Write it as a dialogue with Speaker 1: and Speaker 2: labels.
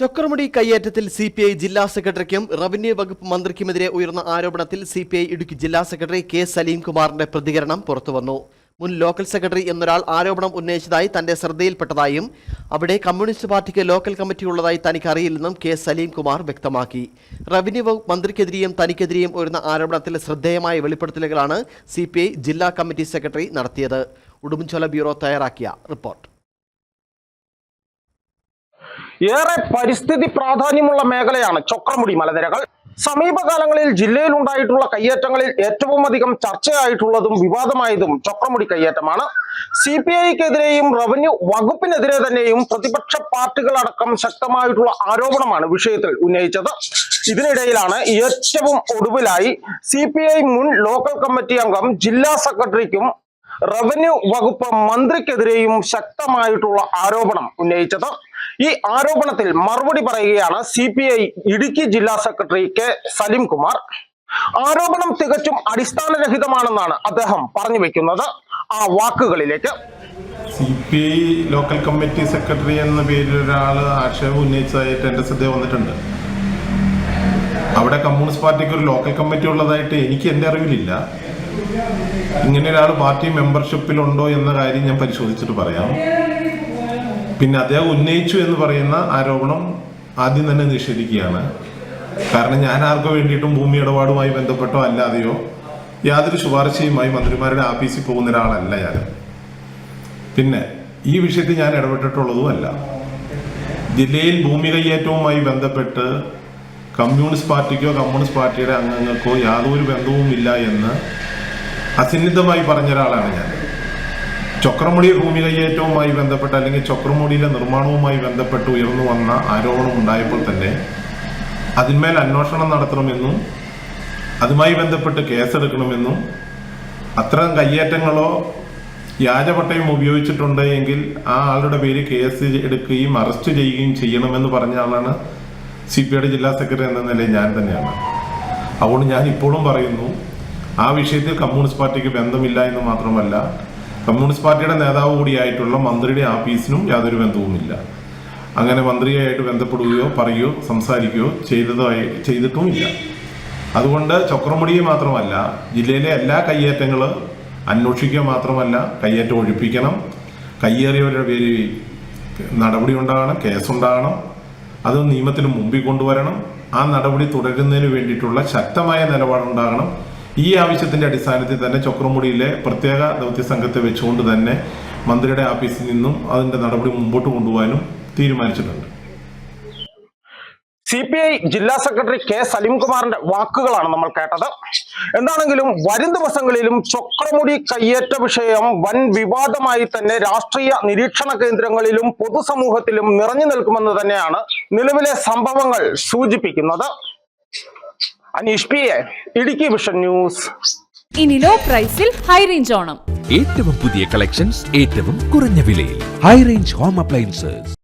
Speaker 1: ചൊക്രമുടി കയ്യേറ്റത്തിൽ C P I ജില്ലാ സെക്രട്ടറിക്കും റവന്യൂ വകുപ്പ് മന്ത്രിക്കുമെതിരെ ഉയർന്ന ആരോപണത്തിൽ സി പി ഐ ഇടുക്കി ജില്ലാ സെക്രട്ടറി കെ സലീംകുമാറിന്റെ പ്രതികരണം പുറത്തുവന്നു. മുൻ ലോക്കൽ സെക്രട്ടറി എന്നൊരാൾ ആരോപണം ഉന്നയിച്ചതായി തന്റെ ശ്രദ്ധയിൽപ്പെട്ടതായും അവിടെ കമ്മ്യൂണിസ്റ്റ് പാർട്ടിക്ക് ലോക്കൽ കമ്മിറ്റി ഉള്ളതായി തനിക്കറിയില്ലെന്നും കെ സലീംകുമാർ വ്യക്തമാക്കി. റവന്യൂ വകുപ്പ് മന്ത്രിക്കെതിരെയും തനിക്കെതിരെയും ഉയർന്ന ആരോപണത്തിൽ ശ്രദ്ധേയമായ വെളിപ്പെടുത്തലുകളാണ് സി ജില്ലാ കമ്മിറ്റി സെക്രട്ടറി നടത്തിയത്. ഉടുമ്പൻചോല ബ്യൂറോ തയ്യാറാക്കിയ റിപ്പോർട്ട്.
Speaker 2: ഏറെ പരിസ്ഥിതി പ്രാധാന്യമുള്ള മേഖലയാണ് ചൊക്രമുടി മലനിരകൾ. സമീപകാലങ്ങളിൽ ജില്ലയിൽ ഉണ്ടായിട്ടുള്ള കയ്യേറ്റങ്ങളിൽ ഏറ്റവും അധികം ചർച്ചയായിട്ടുള്ളതും വിവാദമായതും ചൊക്രമുടി കയ്യേറ്റമാണ്. സി പി ഐക്കെതിരെയും റവന്യൂ വകുപ്പിനെതിരെ തന്നെയും പ്രതിപക്ഷ പാർട്ടികളടക്കം ശക്തമായിട്ടുള്ള ആരോപണമാണ് വിഷയത്തിൽ ഉന്നയിച്ചത്. ഇതിനിടയിലാണ് ഏറ്റവും ഒടുവിലായി സി മുൻ ലോക്കൽ കമ്മിറ്റി അംഗം ജില്ലാ സെക്രട്ടറിക്കും റവന്യൂ വകുപ്പ് മന്ത്രിക്കെതിരെയും ശക്തമായിട്ടുള്ള ആരോപണം ഉന്നയിച്ചത്. ഈ ആരോപണത്തിൽ മറുപടി പറയുകയാണ് സി ഇടുക്കി ജില്ലാ സെക്രട്ടറി കെ സലിം കുമാർ. ആരോപണം തികച്ചും അടിസ്ഥാനരഹിതമാണെന്നാണ് അദ്ദേഹം പറഞ്ഞു വെക്കുന്നത്. ആ വാക്കുകളിലേക്ക്.
Speaker 3: C P I local committee secretary എന്ന പേരിൽ ഒരാൾ ആക്ഷേപം ഉന്നയിച്ചതായിട്ട് എന്റെ ശ്രദ്ധ വന്നിട്ടുണ്ട്. അവിടെ കമ്മ്യൂണിസ്റ്റ് പാർട്ടിക്ക് ഒരു ലോക്കൽ കമ്മിറ്റി ഉള്ളതായിട്ട് എനിക്ക് എന്റെ അറിവിലില്ല. ഇങ്ങനെ ഒരാൾ പാർട്ടി മെമ്പർഷിപ്പിലുണ്ടോ എന്ന കാര്യം ഞാൻ പരിശോധിച്ചിട്ട് പറയാം. പിന്നെ അദ്ദേഹം ഉന്നയിച്ചു എന്ന് പറയുന്ന ആരോപണം ആദ്യം തന്നെ നിഷേധിക്കുകയാണ്. കാരണം ഞാൻ ആർക്കോ വേണ്ടിയിട്ടും ഭൂമി ഇടപാടുമായി ബന്ധപ്പെട്ടോ അല്ലാതെയോ യാതൊരു ശുപാർശയുമായി മന്ത്രിമാരുടെ ആഫീസിൽ പോകുന്ന ഒരാളല്ല ഞാൻ. പിന്നെ ഈ വിഷയത്തിൽ ഞാൻ ഇടപെട്ടിട്ടുള്ളതുമല്ല. ജില്ലയിൽ ഭൂമി കയ്യേറ്റവുമായി ബന്ധപ്പെട്ട് കമ്മ്യൂണിസ്റ്റ് പാർട്ടിക്കോ കമ്മ്യൂണിസ്റ്റ് പാർട്ടിയുടെ അംഗങ്ങൾക്കോ യാതൊരു ബന്ധവുമില്ല എന്ന് അസന്നിധമായി പറഞ്ഞ ഒരാളാണ് ഞാൻ. ചക്രമുടി ഭൂമി കയ്യേറ്റവുമായി ബന്ധപ്പെട്ട് അല്ലെങ്കിൽ ചക്രമുടിയിലെ നിർമ്മാണവുമായി ബന്ധപ്പെട്ട് ഉയർന്നു വന്ന ആരോപണം ഉണ്ടായപ്പോൾ തന്നെ അതിന്മേൽ അന്വേഷണം നടത്തണമെന്നും അതുമായി ബന്ധപ്പെട്ട് കേസെടുക്കണമെന്നും അത്തരം കയ്യേറ്റങ്ങളോ വ്യാജപട്ടയം ഉപയോഗിച്ചിട്ടുണ്ട് എങ്കിൽ ആ ആളുടെ പേര് കേസ് എടുക്കുകയും അറസ്റ്റ് ചെയ്യുകയും ചെയ്യണമെന്ന് പറഞ്ഞ ആളാണ് സി പി ഐയുടെ ജില്ലാ സെക്രട്ടറി എന്ന നിലയിൽ ഞാൻ തന്നെയാണ്. അതുകൊണ്ട് ഞാൻ ഇപ്പോഴും പറയുന്നു ആ വിഷയത്തിൽ കമ്മ്യൂണിസ്റ്റ് പാർട്ടിക്ക് ബന്ധമില്ല എന്ന് മാത്രമല്ല കമ്മ്യൂണിസ്റ്റ് പാർട്ടിയുടെ നേതാവ് കൂടിയായിട്ടുള്ള മന്ത്രിയുടെ ആഫീസിനും യാതൊരു ബന്ധവുമില്ല. അങ്ങനെ മന്ത്രിയായിട്ട് ബന്ധപ്പെടുകയോ പറയുകയോ സംസാരിക്കുകയോ ചെയ്തതായി ചെയ്തിട്ടുമില്ല. അതുകൊണ്ട് ചക്രമുടിയെ മാത്രമല്ല ജില്ലയിലെ എല്ലാ കയ്യേറ്റങ്ങൾ അന്വേഷിക്കുക മാത്രമല്ല കയ്യേറ്റം ഒഴിപ്പിക്കണം. കയ്യേറിയവരുടെ പേര് നടപടി ഉണ്ടാകണം കേസുണ്ടാകണം അത് നിയമത്തിന് മുമ്പിൽ കൊണ്ടുവരണം. ആ നടപടി തുടരുന്നതിന് വേണ്ടിയിട്ടുള്ള ശക്തമായ നിലപാടുണ്ടാകണം. ഈ ആവശ്യത്തിന്റെ അടിസ്ഥാനത്തിൽ തന്നെ ചക്രമുടിയിലെ പ്രത്യേക ദൗത്യ സംഘത്തെ വെച്ചുകൊണ്ട് തന്നെ മന്ത്രിയുടെ ഓഫീസിൽ നിന്നും അതിന്റെ നടപടി മുമ്പോട്ട് കൊണ്ടുപോകാനും തീരുമാനിച്ചിട്ടുണ്ട്.
Speaker 2: സി പി ഐ ജില്ലാ സെക്രട്ടറി കെ സലീംകുമാറിന്റെ വാക്കുകളാണ് നമ്മൾ കേട്ടത്. എന്താണെങ്കിലും വരും ദിവസങ്ങളിലും ചൊക്രമുടി കയ്യേറ്റ വിഷയം വൻ വിവാദമായി തന്നെ രാഷ്ട്രീയ നിരീക്ഷണ കേന്ദ്രങ്ങളിലും പൊതുസമൂഹത്തിലും നിറഞ്ഞു നിൽക്കുമെന്ന് തന്നെയാണ് നിലവിലെ സംഭവങ്ങൾ സൂചിപ്പിക്കുന്നത്. Aneesh P A Idukki vision news.
Speaker 4: ഇനി ലോ പ്രൈസിൽ ഹൈ റേഞ്ച് ഓണം.
Speaker 5: ഏറ്റവും പുതിയ കളക്ഷൻസ് ഏറ്റവും കുറഞ്ഞ വിലയിൽ. High range home appliances